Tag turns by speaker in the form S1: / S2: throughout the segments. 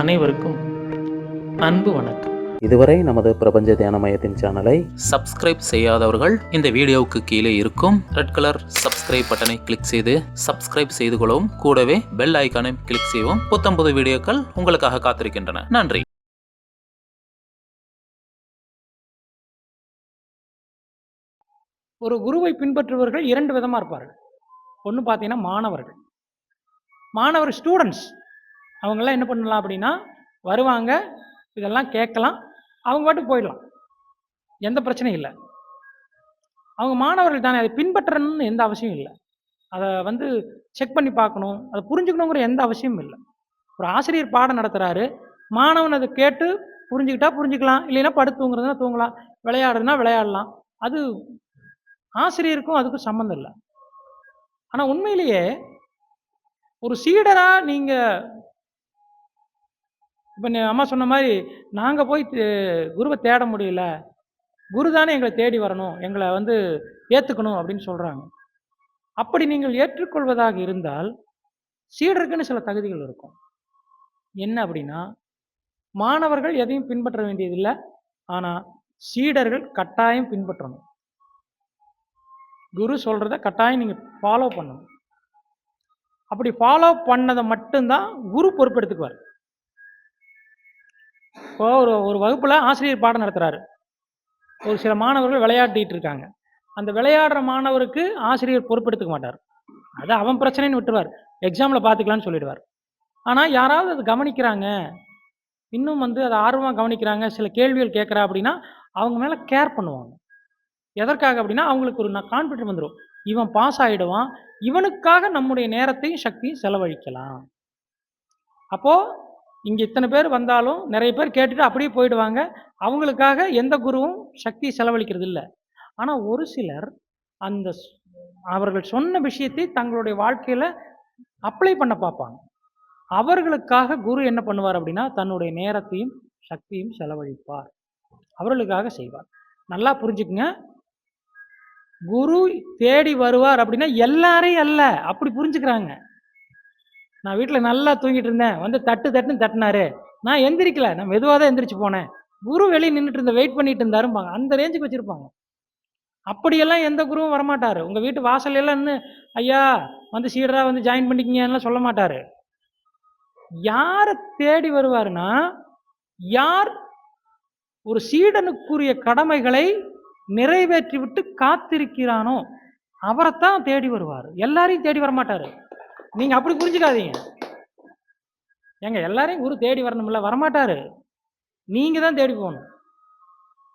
S1: அனைவருக்கும் அன்பு வணக்கம்.
S2: இதுவரை நமது பிரபஞ்ச தியான மையத்தின் சேனலை
S1: சப்ஸ்கிரைப் செய்யாதவர்கள் இந்த வீடியோவுக்கு கீழே இருக்கும் ரெட் கலர் சப்ஸ்கிரைப் பட்டனை கிளிக் செய்து சப்ஸ்கிரைப் செய்து கொள்ளவும். கூடவே பெல் ஐக்கானை கிளிக் செய்யவும். புத்தம்புது வீடியோக்கள் உங்களுக்காக காத்திருக்கின்றன. நன்றி.
S3: ஒரு குருவை பின்பற்றுபவர்கள் இரண்டு விதமாக இருப்பார்கள். ஒன்று பார்த்தீங்கன்னா மாணவர்கள். மாணவர் ஸ்டூடெண்ட்ஸ் அவங்கெல்லாம் என்ன பண்ணலாம் அப்படின்னா வருவாங்க இதெல்லாம் கேட்கலாம் அவங்க பாட்டுக்கு போயிடலாம். எந்த பிரச்சனையும் இல்லை. அவங்க மாணவர்கள் தானே அதை பின்பற்றணும்னு எந்த அவசியம் இல்லை. அதை வந்து செக் பண்ணி பார்க்கணும் அதை புரிஞ்சுக்கணுங்கிற எந்த அவசியமும் இல்லை. ஒரு ஆசிரியர் பாடம் நடத்துகிறாரு மாணவன் அதை கேட்டு புரிஞ்சுக்கிட்டா புரிஞ்சுக்கலாம் இல்லைன்னா படுத்து தூங்குறதுனா தூங்கலாம் விளையாடுறதுனா விளையாடலாம். அது ஆசிரியருக்கும் அதுக்கும் சம்மந்தம் இல்லை. ஆனால் உண்மையிலேயே ஒரு சீடராக நீங்கள் இப்போ அம்மா சொன்ன மாதிரி நாங்கள் போய் குருவை தேட முடியல. குரு தானே எங்களை தேடி வரணும் எங்களை வந்து ஏற்றுக்கணும் அப்படின்னு சொல்கிறாங்க அப்படி நீங்கள் ஏற்றுக்கொள்வதாக இருந்தால் சீடருக்குன்னு சில தகுதிகள் இருக்கும். என்ன அப்படின்னா மாணவர்கள் எதையும் பின்பற்ற வேண்டியதில்லை ஆனால் சீடர்கள் கட்டாயம் பின்பற்றணும். குரு சொல்கிறத கட்டாயம் நீங்கள் ஃபாலோ பண்ணணும். அப்படி ஃபாலோ பண்ணதை மட்டும்தான் குரு பொறுப்பெடுத்துக்குவார். இப்போ ஒரு ஒரு வகுப்பில் ஆசிரியர் பாடம் நடத்துகிறாரு ஒரு சில மாணவர்கள் விளையாடிட்டு இருக்காங்க. அந்த விளையாடுற மாணவருக்கு ஆசிரியர் பொறுப்பெடுத்துக்க மாட்டார். அது அவன் பிரச்சனைன்னு விட்டுருவார். எக்ஸாமில் பார்த்துக்கலான்னு சொல்லிடுவார். ஆனால் யாராவது அது கவனிக்கிறாங்க. இன்னும் வந்து அதை ஆர்வமாக கவனிக்கிறாங்க. சில கேள்விகள் கேட்குறா அப்படின்னா அவங்க மேலே கேர் பண்ணுவாங்க. எதற்காக அப்படின்னா அவங்களுக்கு ஒரு கான்ஃபிடன்ட் வந்துடும் இவன் பாஸ் ஆகிடுவான் இவனுக்காக நம்முடைய நேரத்தையும் சக்தியும் செலவழிக்கலாம். அப்போது இங்கே இத்தனை பேர் வந்தாலும் நிறைய பேர் கேட்டுட்டு அப்படியே போயிடுவாங்க. அவங்களுக்காக எந்த குருவும் சக்தி செலவழிக்கிறது இல்லை. ஆனால் ஒரு சிலர் அந்த அவர்கள் சொன்ன விஷயத்தை தங்களுடைய வாழ்க்கையில் அப்ளை பண்ண பார்ப்பாங்க. அவர்களுக்காக குரு என்ன பண்ணுவார் அப்படின்னா தன்னுடைய நேரத்தையும் சக்தியும் செலவழிப்பார். அவர்களுக்காக செய்வார். நல்லா புரிஞ்சுக்குங்க. குரு தேடி வருவார் அப்படின்னா எல்லாரையும் அல்ல. அப்படி புரிஞ்சுக்கிறாங்க. நான் வீட்டில் நல்லா தூங்கிட்டு இருந்தேன். வந்து தட்டு தட்டுன்னு தட்டினாரு. நான் எந்திரிக்கல. நான் மெதுவாக தான் எந்திரிச்சு போனேன். குரு வெளியே நின்றுட்டு இருந்த வெயிட் பண்ணிட்டு இருந்தாரும்பாங்க. அந்த ரேஞ்சுக்கு வச்சுருப்பாங்க. அப்படியெல்லாம் எந்த குருவும் வரமாட்டார். உங்கள் வீட்டு வாசல் எல்லாம் இன்னும் ஐயா வந்து சீடராக வந்து ஜாயின் பண்ணிக்கிங்கலாம் சொல்ல மாட்டார். யாரை தேடி வருவாருன்னா யார் ஒரு சீடனுக்குரிய கடமைகளை நிறைவேற்றி விட்டு காத்திருக்கிறானோ அவரைத்தான் தேடி வருவார். எல்லாரையும் தேடி வர நீங்கள் நீங்க அப்படி புரிஞ்சுக்காதீங்க. ஏங்க எல்லாரையும் குரு தேடி வரணும்ல? வரமாட்டாரு. நீங்க தான் தேடி போகணும்.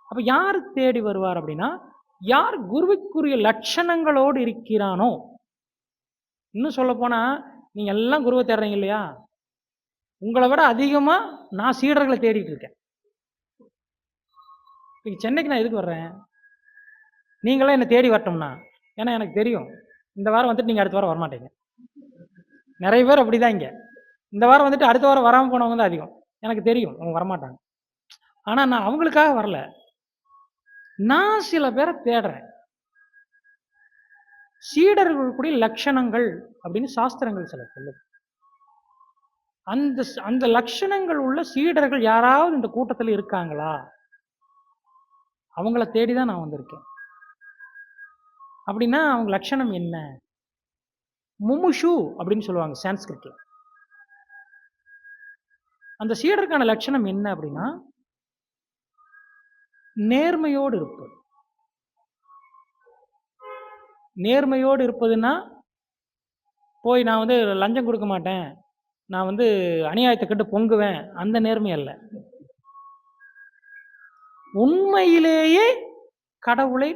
S3: அப்ப யார் தேடி வருவார் அப்படின்னா யார் குருவுக்குரிய லட்சணங்களோடு இருக்கிறானோ? இன்னும் சொல்ல போனா நீங்க எல்லாம் குருவை தேடுறீங்க இல்லையா? உங்களை விட அதிகமா நான் சீடர்களை தேடிட்டு இருக்கேன். இப்போ சென்னைக்கு நான் எதுக்கு வர்றேன்? நீங்களாம் என்னை தேடி வரட்டோம்னா ஏன்னா எனக்கு தெரியும். இந்த வாரம் வந்துட்டு நீங்கள் அடுத்த வாரம் வரமாட்டீங்க. நிறைய பேர் அப்படி தான் இங்கே. இந்த வாரம் வந்துட்டு அடுத்த வாரம் வராமல் போனவங்க தான் அதிகம். எனக்கு தெரியும். அவங்க வரமாட்டாங்க. ஆனால் நான் அவங்களுக்காக வரல. நான் சில பேரை தேடுறேன். சீடர்களுக்குடைய லட்சணங்கள் அப்படின்னு சாஸ்திரங்கள் சில சொல்லுது. அந்த அந்த லட்சணங்கள் உள்ள சீடர்கள் யாராவது இந்த கூட்டத்தில் இருக்காங்களா? அவங்கள தேடி தான் நான் வந்திருக்கேன். அப்படின்னா அவங்க லட்சணம் என்ன? முமுஷு அப்படின்னு சொல்லுவாங்க சான்ஸ்கிரிட்ல. அந்த சீடருக்கான லட்சணம் என்ன அப்படின்னா நேர்மையோடு இருப்பது. நேர்மையோடு இருப்பதுன்னா போய் நான் வந்து லஞ்சம் கொடுக்க மாட்டேன் நான் வந்து அநியாயத்தை கட்டு பொங்குவேன் அந்த நேர்மை அல்ல. உண்மையிலேயே கடவுளை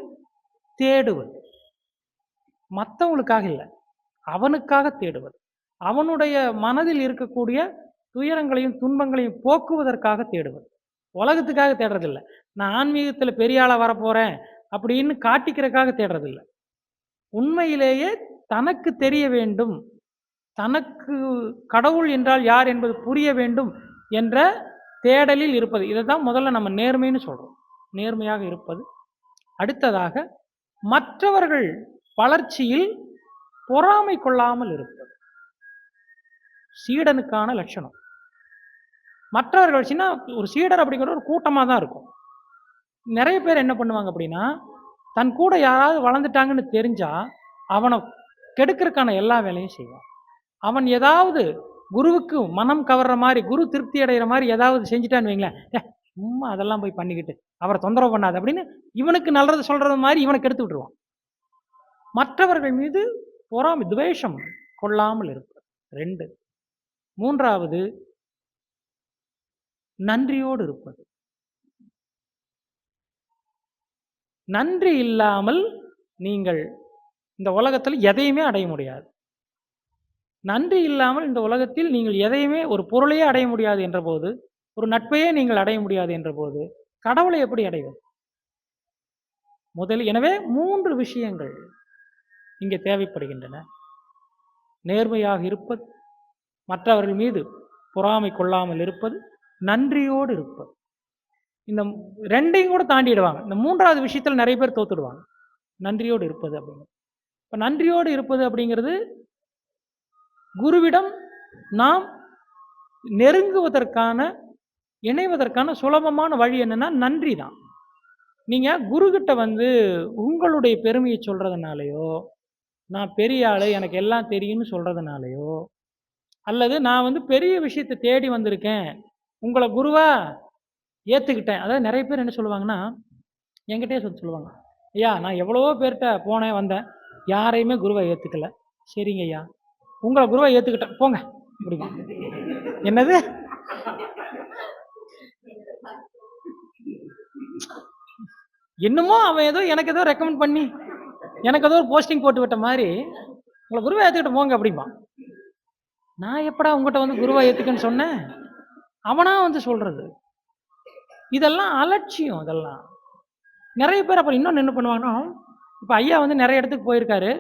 S3: தேடுவது. மற்றவங்களுக்காக இல்லை. அவனுக்காக தேடுவது. அவனுடைய மனதில் இருக்கக்கூடிய துயரங்களையும் துன்பங்களையும் போக்குவதற்காக தேடுவது. உலகத்துக்காக தேடுறதில்ல. நான் ஆன்மீகத்தில் பெரிய ஆளாக வரப்போகிறேன் அப்படின்னு காட்டிக்கிறதுக்காக தேடுறதில்ல. உண்மையிலேயே தனக்கு தெரிய வேண்டும். தனக்கு கடவுள் என்றால் யார் என்பது புரிய வேண்டும் என்ற தேடலில் இருப்பது. இதை தான் முதல்ல நம்ம நேர்மைன்னு சொல்கிறோம் நேர்மையாக இருப்பது. அடுத்ததாக மற்றவர்கள் வளர்ச்சியில் பொறாமை கொள்ளாமல் இருப்பது. சீடனுக்கான லட்சணம். மற்றவர்கள் சின்ன ஒரு சீடர் அப்படிங்கிற ஒரு கூட்டமாக தான் இருக்கும். நிறைய பேர் என்ன பண்ணுவாங்க அப்படின்னா தன் கூட யாராவது வளர்ந்துட்டாங்கன்னு தெரிஞ்சா அவனை கெடுக்கிறதுக்கான எல்லா வேலையும் செய்வான். அவன் ஏதாவது குருவுக்கு மனம் கவர்ற மாதிரி குரு திருப்தி அடைகிற மாதிரி ஏதாவது செஞ்சுட்டான்னு வைங்களேன் "ஏ, சும்மா அதெல்லாம் போய் பண்ணிக்கிட்டு அவரை தொந்தரவு பண்ணாது அப்படின்னு இவனுக்கு நல்லது சொல்கிறது மாதிரி இவனை கெடுத்து விட்டுருவான். மற்றவர்கள் மீது பொறாமை துவேஷம் கொள்ளாமல் இருப்பது. ரெண்டு. மூன்றாவது நன்றியோடு இருப்பது. நன்றி இல்லாமல் நீங்கள் இந்த உலகத்தில் எதையுமே அடைய முடியாது. நன்றி இல்லாமல் இந்த உலகத்தில் நீங்கள் எதையுமே ஒரு பொருளையே அடைய முடியாது என்ற போது ஒரு நட்பையே நீங்கள் அடைய முடியாது என்ற போது கடவுளை எப்படி அடைவது? முதல் எனவே மூன்று விஷயங்கள். இங்கே தேவைப்படுகின்றன. நேர்மையாக இருப்பது மற்றவர்கள் மீது பொறாமை கொள்ளாமல் இருப்பது நன்றியோடு இருப்பது. இந்த ரெண்டையும் கூட தாண்டிடுவாங்க. இந்த மூன்றாவது விஷயத்தில் நிறைய பேர் தோத்துடுவாங்க. நன்றியோடு இருப்பது அப்படின்னு. இப்போ நன்றியோடு இருப்பது அப்படிங்கிறது குருவிடம் நாம் நெருங்குவதற்கான இணைவதற்கான சுலபமான வழி என்னன்னா நன்றி தான் நீங்கள் குருக்கிட்ட வந்து உங்களுடைய பெருமையை சொல்கிறதுனாலையோ நான் பெரிய ஆள் எனக்கு எல்லாம் தெரியும்னு சொல்கிறதுனாலையோ அல்லது நான் வந்து பெரிய விஷயத்தை தேடி வந்திருக்கேன் உங்களை குருவா ஏற்றுக்கிட்டேன் அதாவது நிறைய பேர் என்ன சொல்லுவாங்கன்னா என்கிட்டயே சொல்லி சொல்லுவாங்க. ஐயா நான் எவ்வளவோ பேர்கிட்ட போனேன் வந்தேன். யாரையுமே குருவை ஏற்றுக்கல சரிங்க ஐயா. உங்களை குருவை ஏற்றுக்கிட்டேன் போங்க. அப்படிங்க என்னது? என்னமோ அவன் ஏதோ எனக்கு ஏதோ ரெக்கமெண்ட் பண்ணி எனக்கு ஏதோ ஒரு போஸ்டிங் போட்டு விட்ட மாதிரி உங்களை குருவை ஏற்றுக்கிட்டு போங்க அப்படிமா நான் எப்படா உங்கள்கிட்ட வந்து குருவை ஏற்றுக்குன்னு சொன்னேன்? அவனா வந்து சொல்றது. இதெல்லாம் அலட்சியம் இதெல்லாம். நிறைய பேர் அப்புறம் இன்னொன்று என்ன பண்ணுவாங்கன்னா இப்போ ஐயா வந்து நிறைய இடத்துக்கு போயிருக்காரு.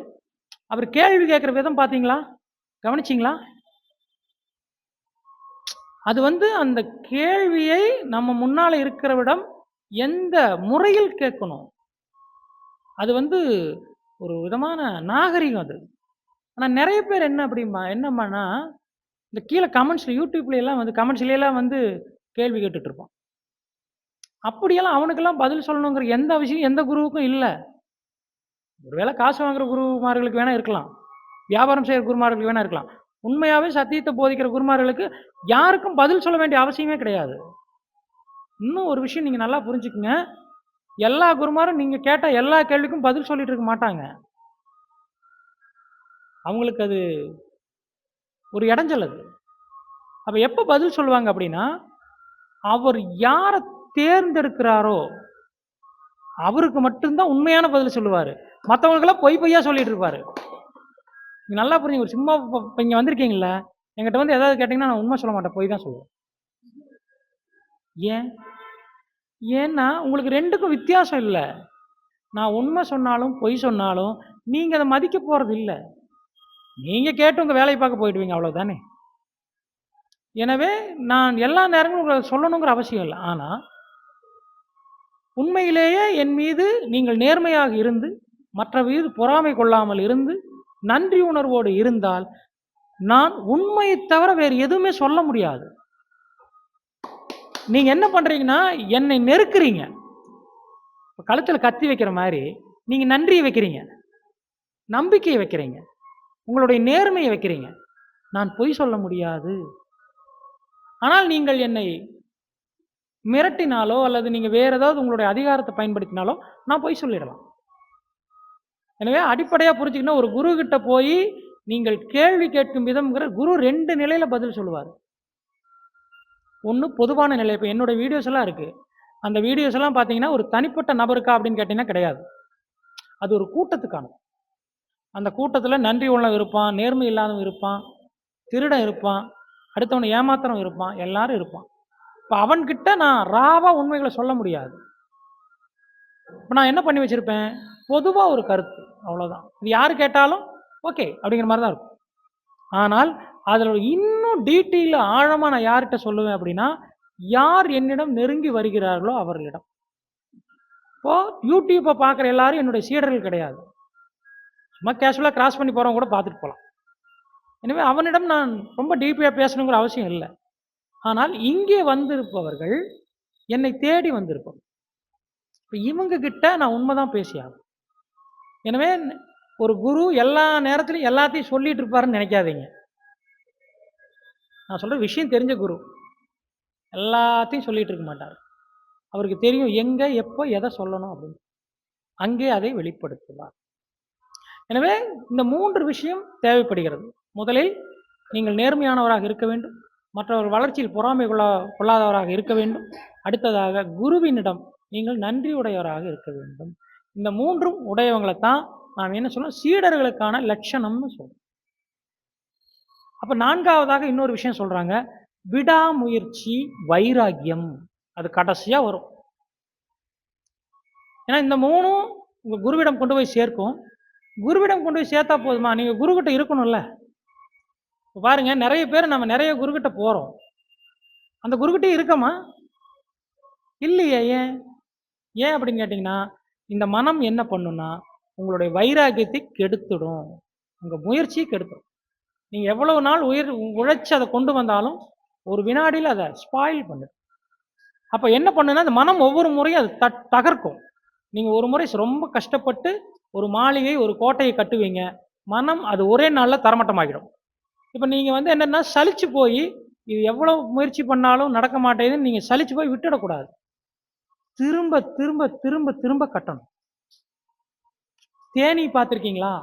S3: அவர் கேள்வி கேட்குற விதம் பார்த்தீங்களா கவனிச்சிங்களா? அது வந்து அந்த கேள்வியை நம்ம முன்னால் இருக்கிறவிடம் எந்த முறையில் கேட்கணும்? அது வந்து ஒரு விதமான நாகரிகம் அது. ஆனால் நிறைய பேர் என்ன அப்படிமா என்னம்மானா இந்த கீழே கமெண்ட்ஸில் யூடியூப்லையெல்லாம் வந்து கமெண்ட்ஸ்லையெல்லாம் வந்து கேள்வி கேட்டுட்ருப்பான் அப்படியெல்லாம் அவனுக்கெல்லாம் பதில் சொல்லணுங்கிற எந்த விஷயம் எந்த குருவுக்கும் இல்லை. ஒருவேளை காசு வாங்குற குருமார்களுக்கு வேணால் இருக்கலாம். வியாபாரம் செய்கிற குருமார்களுக்கு வேணால் இருக்கலாம். உண்மையாகவே சத்தியத்தை போதிக்கிற குருமார்களுக்கு யாருக்கும் பதில் சொல்ல வேண்டிய அவசியமே கிடையாது. இன்னும் ஒரு விஷயம் நீங்கள் நல்லா புரிஞ்சுக்குங்க. எல்லா குருமாரும் நீங்கள் கேட்ட எல்லா கேள்விக்கும் பதில் சொல்லிட்டு இருக்க மாட்டாங்க. அவங்களுக்கு அது ஒரு இடைஞ்சல் அது. அப்போ எப்போ பதில் சொல்லுவாங்க அப்படின்னா அவர் யாரை தேர்ந்தெடுக்கிறாரோ அவருக்கு மட்டும்தான் உண்மையான பதில் சொல்லுவார். மற்றவங்களுக்கெல்லாம் பொய் பொய்யா சொல்லிட்டு இருப்பாரு. நீங்கள் நல்லா புரிஞ்சுங்க ஒரு சும்மா இப்போ இங்கே வந்திருக்கீங்கள எங்கிட்ட வந்து ஏதாவது கேட்டிங்கன்னா நான் உண்மை சொல்ல மாட்டேன் பொய் தான் சொல்லுவேன். ஏன்? ஏன்னா உங்களுக்கு ரெண்டுக்கும் வித்தியாசம் இல்லை. நான் உண்மை சொன்னாலும் பொய் சொன்னாலும் நீங்கள் அதை மதிக்க போகிறது இல்லை. நீங்கள் கேட்டு உங்கள் வேலையை பார்க்க போயிடுவீங்க அவ்வளோதானே எனவே நான் எல்லா நேரங்களும் உங்களை சொல்லணுங்கிற அவசியம் இல்லை. ஆனால் உண்மையிலேயே என் மீது நீங்கள் நேர்மையாக இருந்து மற்ற மீது பொறாமை கொள்ளாமல் இருந்து நன்றி உணர்வோடு இருந்தால் நான் உண்மையை தவிர வேறு எதுவுமே சொல்ல முடியாது. நீங்க என்ன பண்றீங்கன்னா என்னை நெருக்கிறீங்க. கழுத்தில் கத்தி வைக்கிற மாதிரி நீங்க நன்றியை வைக்கிறீங்க. நம்பிக்கையை வைக்கிறீங்க. உங்களுடைய நேர்மையை வைக்கிறீங்க. நான் பொய் சொல்ல முடியாது. ஆனால் நீங்கள் என்னை மிரட்டினாலோ அல்லது நீங்க வேற ஏதாவது உங்களுடைய அதிகாரத்தை பயன்படுத்தினாலோ நான் பொய் சொல்லிடலாம். எனவே அடிப்படையாக புரிஞ்சுக்கணும் ஒரு குரு கிட்ட போய் நீங்கள் கேள்வி கேட்கும் விதம்ங்கிற குரு ரெண்டு நிலையில பதில் சொல்லுவார். ஒன்று பொதுவான நிலை. இப்போ என்னோட வீடியோஸ் எல்லாம் அந்த வீடியோஸ் எல்லாம் பார்த்தீங்கன்னா ஒரு தனிப்பட்ட நபருக்கா அப்படின்னு கேட்டிங்கன்னா கிடையாது. அது ஒரு கூட்டத்துக்கான அந்த கூட்டத்தில் நன்றி உள்ளவன் இருப்பான் நேர்மை இல்லாதவன் இருப்பான் திருடன் இருப்பான் அடுத்தவனை ஏமாத்துறவன் இருப்பான் எல்லாரும் இருப்பான். இப்போ அவன்கிட்ட நான் ராவாக உண்மைகளை சொல்ல முடியாது. இப்போ நான் என்ன பண்ணி வச்சுருப்பேன்? பொதுவாக ஒரு கருத்து. அவ்வளோதான் இது யார் கேட்டாலும் ஓகே அப்படிங்கிற மாதிரி தான் இருக்கும். ஆனால் அதில் இன்னும் டீட்டெயில் ஆழமாக நான் யார்கிட்ட சொல்லுவேன் அப்படின்னா யார் என்னிடம் நெருங்கி வருகிறார்களோ அவர்களிடம். இப்போது யூடியூப்பை பார்க்குற எல்லாரும் என்னுடைய சீடர்கள் கிடையாது. சும்மா கேஷுவலாக கிராஸ் பண்ணி போகிறவங்க கூட பார்த்துட்டு போகலாம் எனவே அவனிடம் நான் ரொம்ப டீப்பாக பேசணுங்கிற அவசியம் இல்லை. ஆனால் இங்கே வந்திருப்பவர்கள் என்னை தேடி வந்திருப்பவர்கள். இப்போ இவங்க கிட்ட நான் உண்மைதான் பேசியாகும் எனவே ஒரு குரு எல்லா நேரத்துலையும் எல்லாத்தையும் சொல்லிட்டு இருப்பாருன்னு நினைக்காதீங்க. நான் சொல்கிற விஷயம் தெரிஞ்ச குரு. எல்லாத்தையும் சொல்லிகிட்டு இருக்க மாட்டார். அவருக்கு தெரியும் எங்கே எப்போ எதை சொல்லணும் அப்படின்னு. அங்கே அதை வெளிப்படுத்துவார். எனவே இந்த மூன்று விஷயம் தேவைப்படுகிறது. முதலில் நீங்கள் நேர்மையானவராக இருக்க வேண்டும். மற்றவர் வளர்ச்சியில் பொறாமை கொள்ள கொள்ளாதவராக இருக்க வேண்டும். அடுத்ததாக குருவினிடம் நீங்கள் நன்றியுடையவராக இருக்க வேண்டும். இந்த மூன்றும் உடையவங்களை தான் நாம் என்ன சொல்லணும் சீடர்களுக்கான லட்சணம்னு சொல்லணும் அப்போ நான்காவதாக இன்னொரு விஷயம் சொல்கிறாங்க விடாமுயற்சி வைராக்கியம் அது கடைசியாக வரும். ஏன்னா இந்த மூணும் உங்கள் குருவிடம் கொண்டு போய் சேர்க்கும். குருவிடம் கொண்டு போய் சேர்த்தா போதுமா? நீங்கள் குருக்கிட்ட இருக்கணும்ல. இப்போ பாருங்கள் நிறைய பேர் நம்ம நிறைய குருக்கிட்ட போகிறோம் அந்த குருக்கிட்டே இருக்கமா? இல்லையே ஏன்? ஏன் அப்படின்னு கேட்டிங்கன்னா இந்த மனம் என்ன பண்ணுன்னா உங்களுடைய வைராகியத்தை கெடுத்துடும். உங்கள் முயற்சியை கெடுத்துடும் நீங்கள் எவ்வளவு நாள் உயிர் உழைச்சி அதை கொண்டு வந்தாலும் ஒரு வினாடியில் அதை ஸ்பாயில் பண்ணு. அப்போ என்ன பண்ணுன்னா அந்த மனம் ஒவ்வொரு முறையும் அது த தகர்க்கும். நீங்கள் ஒரு முறை ரொம்ப கஷ்டப்பட்டு ஒரு மாளிகை ஒரு கோட்டையை கட்டுவீங்க. மனம் அது ஒரே நாளில் தரமட்டமாகிடும். இப்போ நீங்கள் வந்து என்னென்னா சலிச்சு போய் இது எவ்வளோ முயற்சி பண்ணாலும் நடக்க மாட்டேங்குதுன்னு நீங்கள் சலிச்சு போய் விட்டுடக்கூடாது. திரும்ப திரும்ப திரும்ப திரும்ப கட்டணும். தேனி பார்த்துருக்கீங்களா?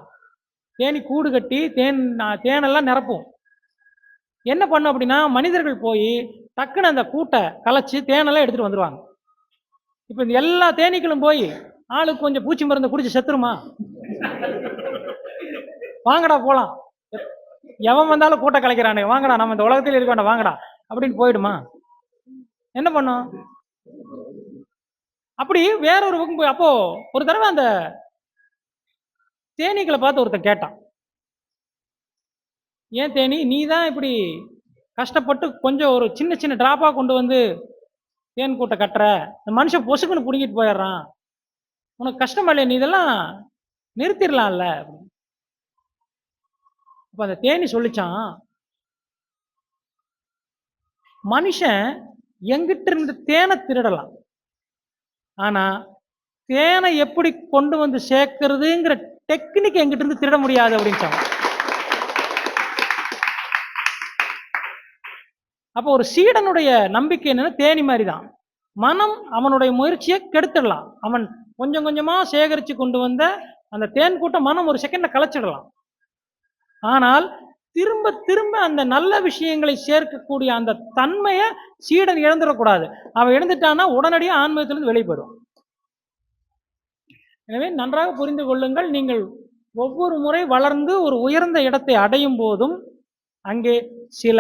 S3: தேனி கூடு கட்டி தேன் நான் தேனெல்லாம் நிரப்பும் என்ன பண்ணும் அப்படின்னா மனிதர்கள் போய் டக்குன்னு அந்த கூட்டை கலைச்சி தேனெல்லாம் எடுத்துகிட்டு வந்துடுவாங்க இப்போ இந்த எல்லா தேனீக்களும் போய் ஆளுக்கு கொஞ்சம் பூச்சி மருந்து குடிச்சு செத்துருமா? வாங்கடா போகலாம் எவன் வந்தாலும் கூட்டை கலைக்கிறானே வாங்கடா நம்ம இந்த உலகத்தில் இருக்க வேண்டாம் வாங்கடா அப்படின்னு போயிடுமா? என்ன பண்ணும்? அப்படி வேற ஒரு பக்கம் போய் அப்போ ஒரு தடவை அந்த தேனீக்களை பார்த்து ஒருத்தன் கேட்டான். ஏன் தேனி நீ தான் இப்படி கஷ்டப்பட்டு கொஞ்சம் ஒரு சின்ன சின்ன டிராப்பாக கொண்டு வந்து தேன் கூட்டை கட்டுற? இந்த மனுஷன் பொசுக்குன்னு பிடுங்கிட்டு போயிடுறான். உனக்கு கஷ்டமா இல்லையா? நீ இதெல்லாம் நிறுத்திடலாம்ல. இப்போ அந்த தேனி சொல்லிச்சான் மனுஷன் எங்கிட்ட இருந்து தேனை திருடலாம்? ஆனா தேனை எப்படி கொண்டு வந்து சேர்க்கறதுங்கிற டெக்னிக் எங்கிட்ட இருந்து திருட முடியாது அப்படின்னு சொன்னான். அப்போ ஒரு சீடனுடைய நம்பிக்கை என்னன்னா தேனி மாதிரி தான் மனம் அவனுடைய முயற்சியை கெடுத்துடலாம். அவன் கொஞ்சம் கொஞ்சமா சேகரித்து கொண்டு வந்த அந்த தேன் கூட்டம் மனம் ஒரு செகண்ட்ல கலைச்சிடலாம் ஆனால் திரும்ப திரும்ப அந்த நல்ல விஷயங்களை சேர்க்கக்கூடிய அந்த தன்மையை சீடன் இழந்துடக்கூடாது. அவன் இழந்துட்டான்னா உடனடியாக ஆன்மீகத்திலிருந்து வெளியே போயிடுவான். எனவே நன்றாக புரிந்து கொள்ளுங்கள். நீங்கள் ஒவ்வொரு முறை வளர்ந்து ஒரு உயர்ந்த இடத்தை அடையும் போதும் அங்கே சில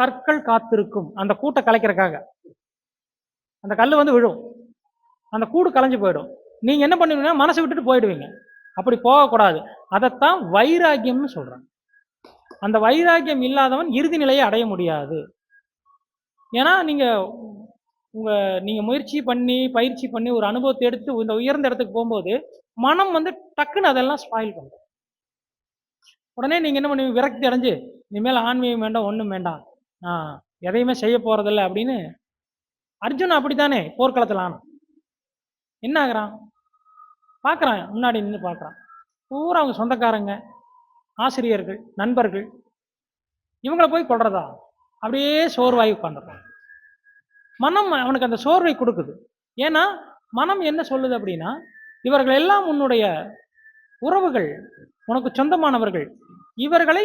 S3: கற்கள் காத்திருக்கும். அந்த கூட்டை கலைக்கிறக்காக அந்த கல் வந்து விழும். அந்த கூடு கலைஞ்சு போயிடும். நீங்கள் என்ன பண்ணுவீங்கன்னா மனசை விட்டுட்டு போயிடுவீங்க. அப்படி போகக்கூடாது. அதைத்தான் வைராக்கியம்னு சொல்கிறாங்க அந்த வைராக்கியம் இல்லாதவன் இறுதி நிலையை அடைய முடியாது. ஏன்னா நீங்கள் உங்கள் நீங்கள் முயற்சி பண்ணி பயிற்சி பண்ணி ஒரு அனுபவத்தை எடுத்து இந்த உயர்ந்த இடத்துக்கு போகும்போது மனம் வந்து டக்குன்னு அதெல்லாம் ஸ்பாயில் பண்ணும். உடனே நீங்கள் என்ன பண்ணுவீங்க? விரக்தி அடைஞ்சு இனிமேல் ஆன்மீகம் வேண்டாம் ஒன்றும் வேண்டாம். நான் எதையுமே செய்ய போகிறதில்ல அப்படின்னு அர்ஜுன் அப்படித்தானே போர்க்களத்தில் ஆனான். என்ன ஆகுறான்? பார்க்குறான் முன்னாடி நின்று பார்க்குறான் பூரா அவங்க சொந்தக்காரங்க ஆசிரியர்கள் நண்பர்கள் இவங்கள போய் கொள்றதா அப்படியே சோர்வாய் உட்காந்துருக்கான் மனம் அவனுக்கு அந்த சோர்வை கொடுக்குது. ஏன்னா மனம் என்ன சொல்லுது அப்படின்னா இவர்கள் எல்லாம் உன்னுடைய உறவுகள் உனக்கு சொந்தமானவர்கள் இவர்களை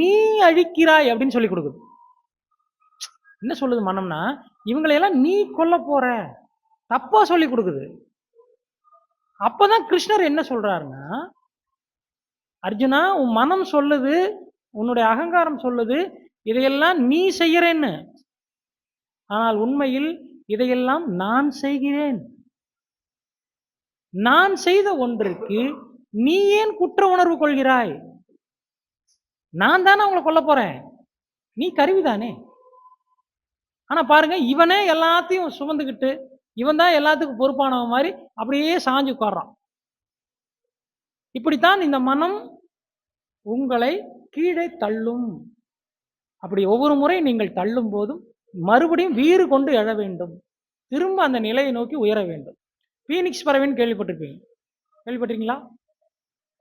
S3: நீ அழிக்கிறாய் அப்படின்னு சொல்லி கொடுக்குது. என்ன சொல்லுது மனம்னா இவங்களையெல்லாம் நீ கொல்ல போற தப்பா சொல்லி கொடுக்குது. அப்பதான் கிருஷ்ணர் என்ன சொல்றாருன்னா அர்ஜுனா உன் மனம் சொல்லுது உன்னுடைய அகங்காரம் சொல்லுது இதையெல்லாம் நீ செய்கிறேன்னு ஆனால் உண்மையில் இதையெல்லாம் நான் செய்கிறேன். நான் செய்த ஒன்றிற்கு நீ ஏன் குற்ற உணர்வு கொள்கிறாய்? நான் தானே உங்களை கொல்ல போறேன். நீ கருவிதானே ஆனா பாருங்க இவனே எல்லாத்தையும் சுமந்துக்கிட்டு இவன் தான் எல்லாத்துக்கும் பொறுப்பானவன் மாதிரி அப்படியே சாஞ்சு உட்கார்றான். இப்படித்தான் இந்த மனம் உங்களை கீழே தள்ளும். அப்படி ஒவ்வொரு முறை நீங்கள் தள்ளும் போதும் மறுபடியும் வீறு கொண்டு எழ வேண்டும். திரும்ப அந்த நிலையை நோக்கி உயர வேண்டும். பீனிக்ஸ் பறவைன்னு கேள்விப்பட்டிருப்பீங்க. கேள்விப்பட்டிருக்கீங்களா?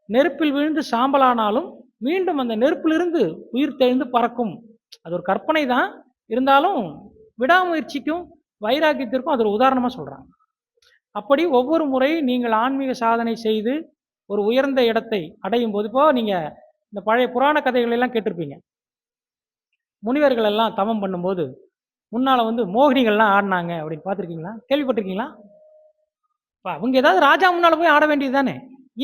S3: நெருப்பில் விழுந்து சாம்பலானாலும் மீண்டும் அந்த நெருப்பிலிருந்து உயிர் தெழுந்து பறக்கும். அது ஒரு கற்பனை தான். இருந்தாலும் விடாமுயற்சிக்கும் வைராக்கியத்திற்கும் அது ஒரு உதாரணமாக சொல்கிறாங்க அப்படி ஒவ்வொரு முறை நீங்கள் ஆன்மீக சாதனை செய்து ஒரு உயர்ந்த இடத்தை அடையும் போது இப்போ நீங்கள் இந்த பழைய புராண கதைகளெல்லாம் கேட்டிருப்பீங்க. முனிவர்கள் எல்லாம் தவம் பண்ணும்போது முன்னால் வந்து மோகினிகள்லாம் ஆடினாங்க அப்படின்னு பார்த்துருக்கீங்களா? கேள்விப்பட்டிருக்கீங்களா? இப்போ அவங்க ஏதாவது ராஜா முன்னால் போய் ஆட வேண்டியது தானே?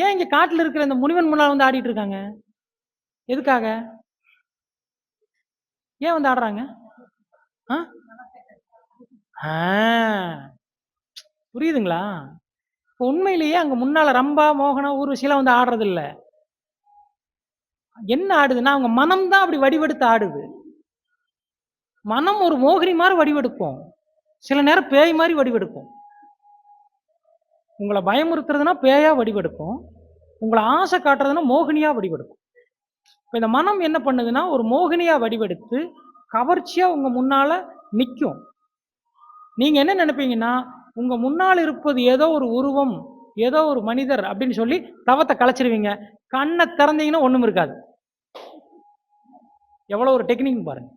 S3: ஏன் இங்கே காட்டில் இருக்கிற இந்த முனிவன் முன்னால் வந்து ஆடிட்டு இருக்காங்க? எதுக்காக? ஏன் வந்து ஆடுறாங்க? ஆ? ஆ, புரியுதுங்களா? இப்போ உண்மையிலேயே அங்கே முன்னால் ரம்பா மோகனா ஊர்வசியெல்லாம் வந்து ஆடுறது இல்லை என்ன ஆடுதுன்னா அவங்க மனம் தான் அப்படி வடிவெடுத்து ஆடுது. மனம் ஒரு மோகினி மாதிரி வடிவெடுக்கும். சில நேரம் பேய் மாதிரி வடிவெடுக்கும். உங்களை பயமுறுத்துறதுனா பேயா வடிவெடுக்கும். உங்களை ஆசை காட்டுறதுன்னா மோகினியா வடிவெடுக்கும். இப்போ இந்த மனம் என்ன பண்ணுதுன்னா ஒரு மோகினியா வடிவெடுத்து கவர்ச்சியா உங்க முன்னால நிற்கும் நீங்க என்ன நினைப்பீங்கன்னா உங்க முன்னால் இருப்பது ஏதோ ஒரு உருவம் ஏதோ ஒரு மனிதர் அப்படின்னு சொல்லி தவத்தை களைச்சிருவீங்க கண்ணை திறந்தீங்கன்னா ஒன்றும் இருக்காது. எவ்வளோ ஒரு டெக்னிக் பாருங்க.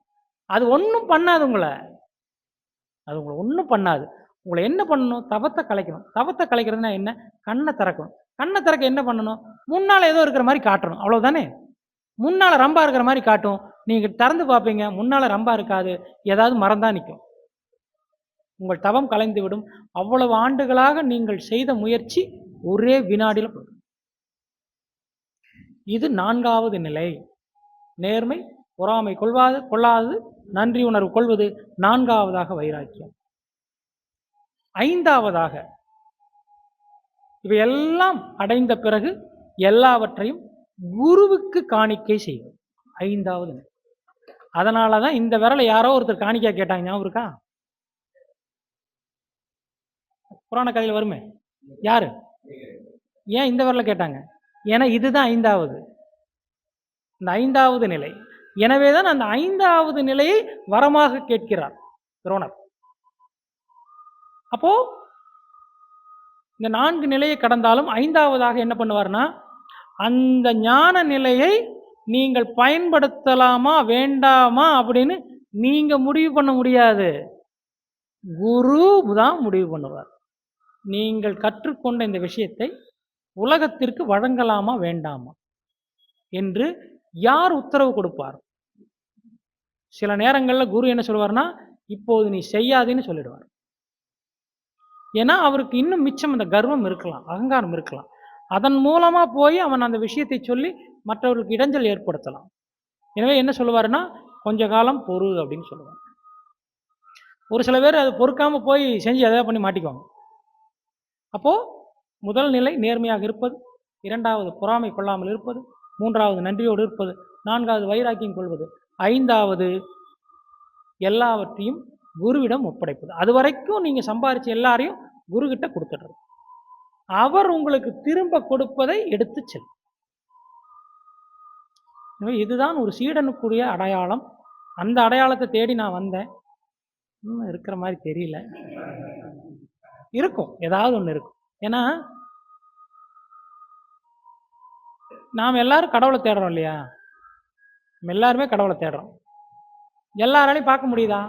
S3: அது ஒன்றும் பண்ணாது உங்களை. அது உங்களை ஒன்றும் பண்ணாது. உங்களை என்ன பண்ணணும்? தவத்தை கலைக்கணும். தவத்தை கலைக்கிறதுனா என்ன? கண்ணை திறக்கணும். கண்ணை திறக்க என்ன பண்ணணும்? முன்னால் ஏதோ இருக்கிற மாதிரி காட்டணும். அவ்வளோதானே முன்னால் ரம்பா இருக்கிற மாதிரி காட்டும். நீங்கள் திறந்து பார்ப்பீங்க. முன்னால் ரம்பா இருக்காது. ஏதாவது மறந்தான் நிற்கும் உங்கள் தவம் கலைந்து விடும் அவ்வளவு ஆண்டுகளாக நீங்கள் செய்த முயற்சி ஒரே வினாடியில் போடும் இது நான்காவது நிலை. நேர்மை பொறாமை கொள்வாது கொள்ளாது நன்றி உணர்வு கொள்வது நான்காவதாக வைராக்கியம். ஐந்தாவதாக இவையெல்லாம் அடைந்த பிறகு எல்லாவற்றையும் குருவுக்கு காணிக்கை செய்வது. ஐந்தாவது அதனால தான் இந்த விரலை யாரோ ஒருத்தர் காணிக்கா கேட்டாங்க. ஞாபகம் இருக்கா? புராண கதையில் வருமே? யாரு? ஏன் இந்த விரலை கேட்டாங்க? ஏன்னா இதுதான் ஐந்தாவது. இந்த ஐந்தாவது நிலை. எனவே தான் அந்த ஐந்தாவது நிலையை வரமாக கேட்கிறார் துரோணர். அப்போ இந்த நான்கு நிலையை கடந்தாலும் ஐந்தாவதாக என்ன பண்ணுவார்னா அந்த ஞான நிலையை நீங்கள் பயன்படுத்தலாமா வேண்டாமா அப்படின்னு நீங்க முடிவு பண்ண முடியாது. குரு தான் முடிவு பண்ணுவார். நீங்கள் கற்றுக்கொண்ட இந்த விஷயத்தை உலகத்திற்கு வழங்கலாமா வேண்டாமா என்று யார் உத்தரவு கொடுப்பார்? சில நேரங்களில் குரு என்ன சொல்வார்னா இப்போது நீ செய்யாதேன்னு சொல்லிடுவார். ஏன்னா அவருக்கு இன்னும் மிச்சம் அந்த கர்வம் இருக்கலாம் அகங்காரம் இருக்கலாம். அதன் மூலமா போய் அவன் அந்த விஷயத்தை சொல்லி மற்றவர்களுக்கு இடைஞ்சல் ஏற்படுத்தலாம். எனவே என்ன சொல்லுவாருன்னா கொஞ்ச காலம் பொறு அப்படின்னு சொல்லுவார். ஒரு சில பேர் அதை பொறுக்காமல் போய் செஞ்சு எதாவது பண்ணி மாட்டிக்குவாங்க. அப்போது முதல் நிலை நேர்மையாக இருப்பது இரண்டாவது பொறாமை கொள்ளாமல் இருப்பது மூன்றாவது நன்றியோடு இருப்பது. நான்காவது வைராக்கியம் கொள்வது. ஐந்தாவது எல்லாவற்றையும் குருவிடம் ஒப்படைப்பது. அது வரைக்கும் நீங்க சம்பாரிச்ச எல்லாரையும் குருகிட்ட கொடுத்துடுறது. அவர் உங்களுக்கு திரும்ப கொடுப்பதை எடுத்து செல்லும் இதுதான் ஒரு சீடனுக்குரிய அடையாளம். அந்த அடையாளத்தை தேடி நான் வந்தேன். இன்னும் இருக்கிற மாதிரி தெரியல. இருக்கும். ஏதாவது ஒன்று இருக்கும். ஏன்னா நாம் எல்லாரும் கடவுளை தேடுறோம் இல்லையா? நம்ம எல்லாருமே கடவுளை தேடுறோம். எல்லாராலையும் பார்க்க முடியுதா?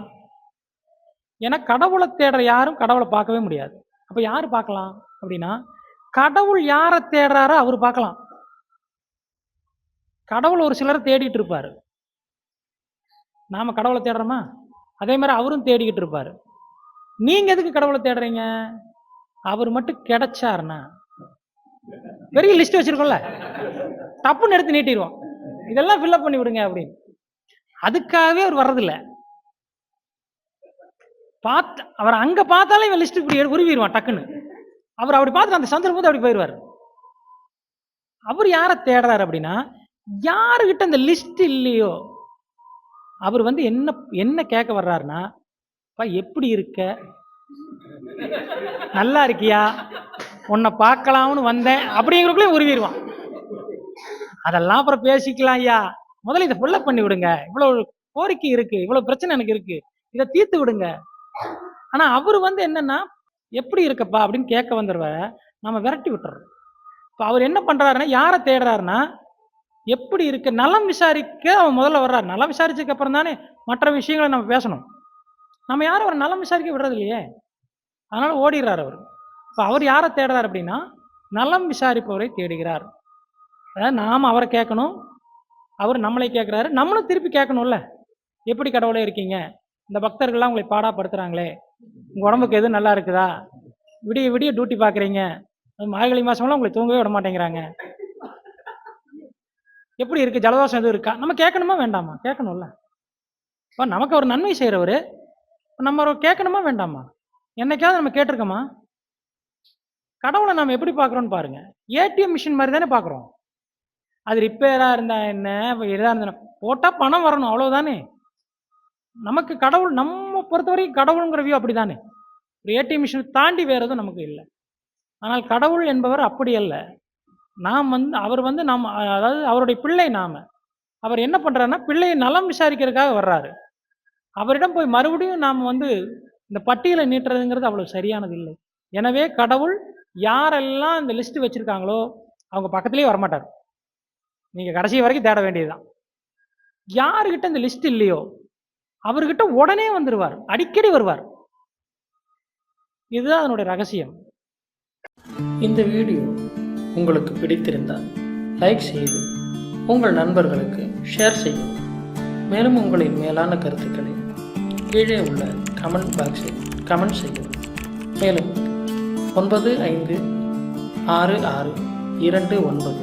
S3: ஏன்னா கடவுளை தேடுற யாரும் கடவுளை பார்க்கவே முடியாது. அப்போ யார் பார்க்கலாம் அப்படின்னா கடவுள் யாரை தேடுறாரோ அவர் பார்க்கலாம். கடவுள் ஒரு சிலரை தேடிட்டு இருப்பார். நாம் கடவுளை தேடுறோமா? அதே மாதிரி அவரும் தேடிக்கிட்டு இருப்பார். நீங்கள் எதுக்கு கடவுளை தேடுறீங்க? அவர் மட்டும் கிடைச்சாருண்ணா பெரிய லிஸ்ட் வச்சிருக்கோம்ல. தப்புன்னு எடுத்து நீட்டிடுவோம் இதெல்லாம் ஃபில்அப் பண்ணி விடுங்க அப்படின்னு. அதுக்காகவே அவர் வர்றதில்ல. பார்த்து அவர் அங்க பார்த்தாலே இவன் லிஸ்ட் இப்படி உருவிடுவான் டக்குன்னு. அவர் அப்படி பார்த்து அந்த சந்தர்ப்பத்தை அப்படி போயிடுவார் அவர் யாரை தேடுறாரு அப்படின்னா யாருக்கிட்ட அந்த லிஸ்ட் இல்லையோ அவர் வந்து என்ன என்ன கேட்க வர்றாருன்னா எப்படி இருக்க? நல்லா இருக்கியா? உன்னை பார்க்கலாம்னு வந்தேன். அப்படிங்கிறக்குள்ளே உருவிடுவான். அதெல்லாம் அப்புறம் பேசிக்கலாம் ஐயா. முதல்ல இதை ஃபுல்லப் பண்ணி விடுங்க. இவ்வளவு கோரிக்கை இருக்கு. இவ்வளவு பிரச்சனை எனக்கு இருக்கு. இதை தீர்த்து விடுங்க. ஆனா அவர் வந்து என்னன்னா எப்படி இருக்கப்பா? அப்படின்னு கேட்க வந்துருவ நம்ம விரட்டி விட்டுறோம். இப்போ அவர் என்ன பண்றாருன்னா யாரை தேடுறாருன்னா எப்படி இருக்கு? நலம் விசாரிக்க அவன் முதல்ல வர்றாரு. நலம் விசாரிச்சதுக்கு அப்புறம் தானே மற்ற விஷயங்களை நம்ம பேசணும். நம்ம யாரும் அவர் நலம் விசாரிக்க விடுறது இல்லையே. அதனால ஓடிடுறார் அவர். இப்போ அவர் யாரை தேடுறார் அப்படின்னா நலம் விசாரிப்பவரை தேடுகிறார். அதாவது நாம் அவரை கேட்கணும். அவர் நம்மளை கேட்குறாரு. நம்மளும் திருப்பி கேட்கணும்ல. எப்படி கடவுளே இருக்கீங்க? இந்த பக்தர்கள்லாம் உங்களை பாடாப்படுத்துகிறாங்களே உங்கள் உடம்புக்கு எது நல்லா இருக்குதா? விடிய விடிய டியூட்டி பார்க்குறீங்க மார்கழி மாதம்லாம் உங்களை தூங்கவே விட மாட்டேங்கிறாங்க. எப்படி இருக்குது ஜலதோஷம் எதுவும் இருக்கா? நம்ம கேட்கணுமா வேண்டாமா? கேட்கணும்ல. இப்போ நமக்கு ஒரு நன்மை செய்கிறவர் நம்ம கேட்கணுமா வேண்டாமா? என்னைக்காவது நம்ம கேட்டிருக்கோமா? கடவுளை நம்ம எப்படி பார்க்குறோன்னு பாருங்கள் ஏடிஎம் மிஷின் மாதிரி தானே பார்க்குறோம். அது ரிப்பேராக இருந்தால் என்ன? இதாக இருந்தா போட்டால் பணம் வரணும் அவ்வளோதானே நமக்கு கடவுள் நம்ம பொறுத்த வரைக்கும் கடவுளுங்கிற வியூ அப்படி தானே ஒரு ஏடிஎம் மிஷினை தாண்டி வேறு எதுவும் நமக்கு இல்லை. ஆனால் கடவுள் என்பவர் அப்படி அல்ல. நாம் வந்து அவர் வந்து நாம் அதாவது அவருடைய பிள்ளை நாம். அவர் என்ன பண்ணுறாருன்னா பிள்ளையை நலம் விசாரிக்கிறதுக்காக வர்றாரு. அவரிடம் போய் மறுபடியும் நாம் வந்து இந்த பட்டியலை நீட்டுறதுங்கிறது அவ்வளோ சரியானது இல்லை. எனவே கடவுள் யாரெல்லாம் இந்த லிஸ்ட் வச்சுருக்காங்களோ அவங்க பக்கத்துலேயே வரமாட்டார். நீங்க கடைசி வரைக்கும் தேட வேண்டியதுதான். யாருக்கிட்ட இந்த லிஸ்ட் இல்லையோ அவர்கிட்ட உடனே வந்துருவார். அடிக்கடி வருவார். இதுதான் அதனுடைய ரகசியம்.
S4: இந்த வீடியோ உங்களுக்கு பிடித்திருந்தால் லைக் செய்து உங்கள் நண்பர்களுக்கு ஷேர் செய்யும் மேலும் உங்களின் மேலான கருத்துக்களை கீழே உள்ள கமெண்ட் பாக்ஸில் கமெண்ட் செய்யவும். மேலும் ஒன்பது ஐந்து ஆறு ஆறு இரண்டு ஒன்பது